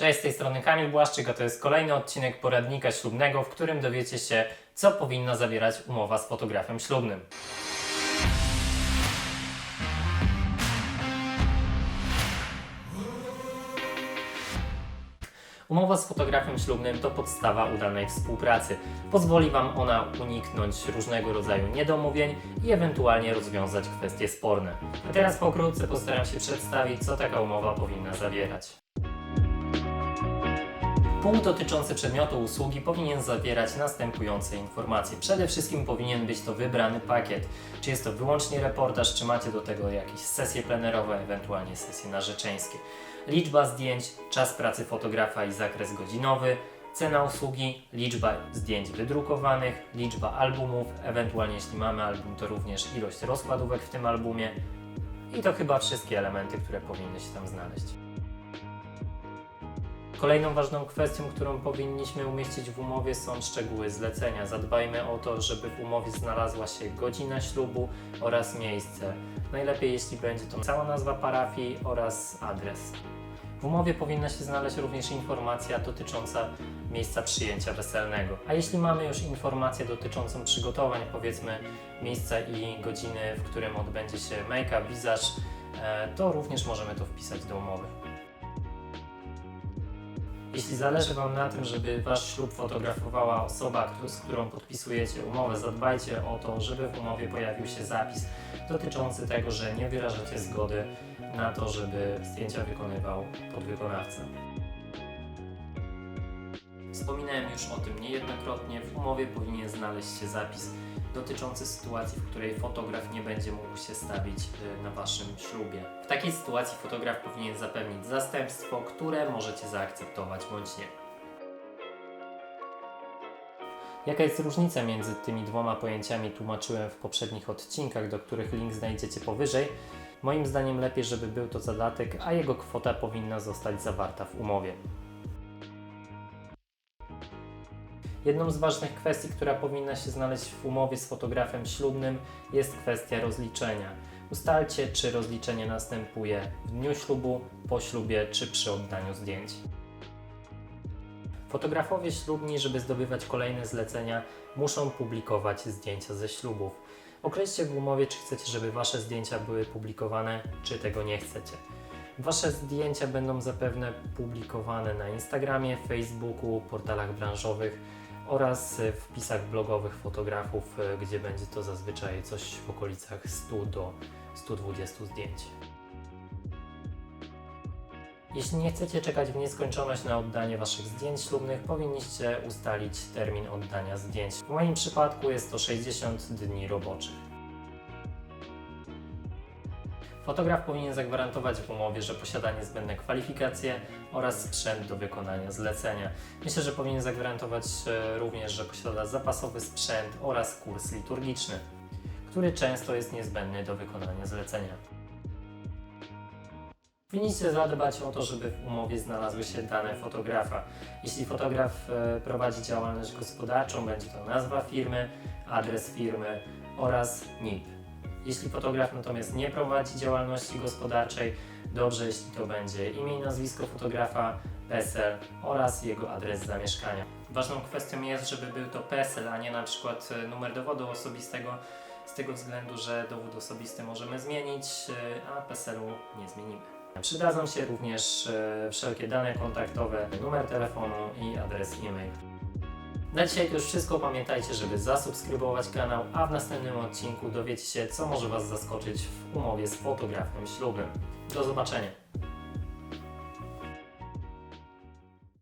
Cześć, z tej strony Kamil Błaszczyk, a to jest kolejny odcinek poradnika ślubnego, w którym dowiecie się, co powinna zawierać umowa z fotografem ślubnym. Umowa z fotografem ślubnym to podstawa udanej współpracy. Pozwoli Wam ona uniknąć różnego rodzaju niedomówień i ewentualnie rozwiązać kwestie sporne. A teraz pokrótce postaram się przedstawić, co taka umowa powinna zawierać. Punkt dotyczący przedmiotu usługi powinien zawierać następujące informacje. Przede wszystkim powinien być to wybrany pakiet. Czy jest to wyłącznie reportaż, czy macie do tego jakieś sesje plenerowe, ewentualnie sesje narzeczeńskie. Liczba zdjęć, czas pracy fotografa i zakres godzinowy, cena usługi, liczba zdjęć wydrukowanych, liczba albumów, ewentualnie jeśli mamy album, to również ilość rozkładówek w tym albumie. I to chyba wszystkie elementy, które powinny się tam znaleźć. Kolejną ważną kwestią, którą powinniśmy umieścić w umowie są szczegóły zlecenia. Zadbajmy o to, żeby w umowie znalazła się godzina ślubu oraz miejsce. Najlepiej jeśli będzie to cała nazwa parafii oraz adres. W umowie powinna się znaleźć również informacja dotycząca miejsca przyjęcia weselnego. A jeśli mamy już informację dotyczącą przygotowań, powiedzmy miejsca i godziny, w którym odbędzie się make-up, wizaż, e, to również możemy to wpisać do umowy. Jeśli zależy Wam na tym, żeby Wasz ślub fotografowała osoba, z którą podpisujecie umowę, zadbajcie o to, żeby w umowie pojawił się zapis dotyczący tego, że nie wyrażacie zgody na to, żeby zdjęcia wykonywał podwykonawca. Wspominałem już o tym niejednokrotnie, w umowie powinien znaleźć się zapis dotyczący sytuacji, w której fotograf nie będzie mógł się stawić y, na Waszym ślubie. W takiej sytuacji fotograf powinien zapewnić zastępstwo, które możecie zaakceptować bądź nie. Jaka jest różnica między tymi dwoma pojęciami tłumaczyłem w poprzednich odcinkach, do których link znajdziecie powyżej. Moim zdaniem lepiej, żeby był to zadatek, a jego kwota powinna zostać zawarta w umowie. Jedną z ważnych kwestii, która powinna się znaleźć w umowie z fotografem ślubnym, jest kwestia rozliczenia. Ustalcie, czy rozliczenie następuje w dniu ślubu, po ślubie, czy przy oddaniu zdjęć. Fotografowie ślubni, żeby zdobywać kolejne zlecenia, muszą publikować zdjęcia ze ślubów. Określcie w umowie, czy chcecie, żeby Wasze zdjęcia były publikowane, czy tego nie chcecie. Wasze zdjęcia będą zapewne publikowane na Instagramie, Facebooku, portalach branżowych oraz e, wpisach blogowych fotografów, e, gdzie będzie to zazwyczaj coś w okolicach 100 do 120 zdjęć. Jeśli nie chcecie czekać w nieskończoność na oddanie Waszych zdjęć ślubnych, powinniście ustalić termin oddania zdjęć. W moim przypadku jest to 60 dni roboczych. Fotograf powinien zagwarantować w umowie, że posiada niezbędne kwalifikacje oraz sprzęt do wykonania zlecenia. Myślę, że powinien zagwarantować e, również, że posiada zapasowy sprzęt oraz kurs liturgiczny, który często jest niezbędny do wykonania zlecenia. Powinniście zadbać o to, żeby w umowie znalazły się dane fotografa. Jeśli fotograf e, prowadzi działalność gospodarczą, będzie to nazwa firmy, adres firmy oraz NIP. Jeśli fotograf natomiast nie prowadzi działalności gospodarczej, dobrze jeśli to będzie imię i nazwisko fotografa, PESEL oraz jego adres zamieszkania. Ważną kwestią jest, żeby był to PESEL, a nie na przykład e, numer dowodu osobistego, z tego względu, że dowód osobisty możemy zmienić, e, a PESEL-u nie zmienimy. Przydadzą się również e, wszelkie dane kontaktowe, numer telefonu i adres e-mail. Na dzisiaj to już wszystko. Pamiętajcie, żeby zasubskrybować kanał, a w następnym odcinku dowiecie się, co może Was zaskoczyć w umowie z fotografem ślubnym. Do zobaczenia.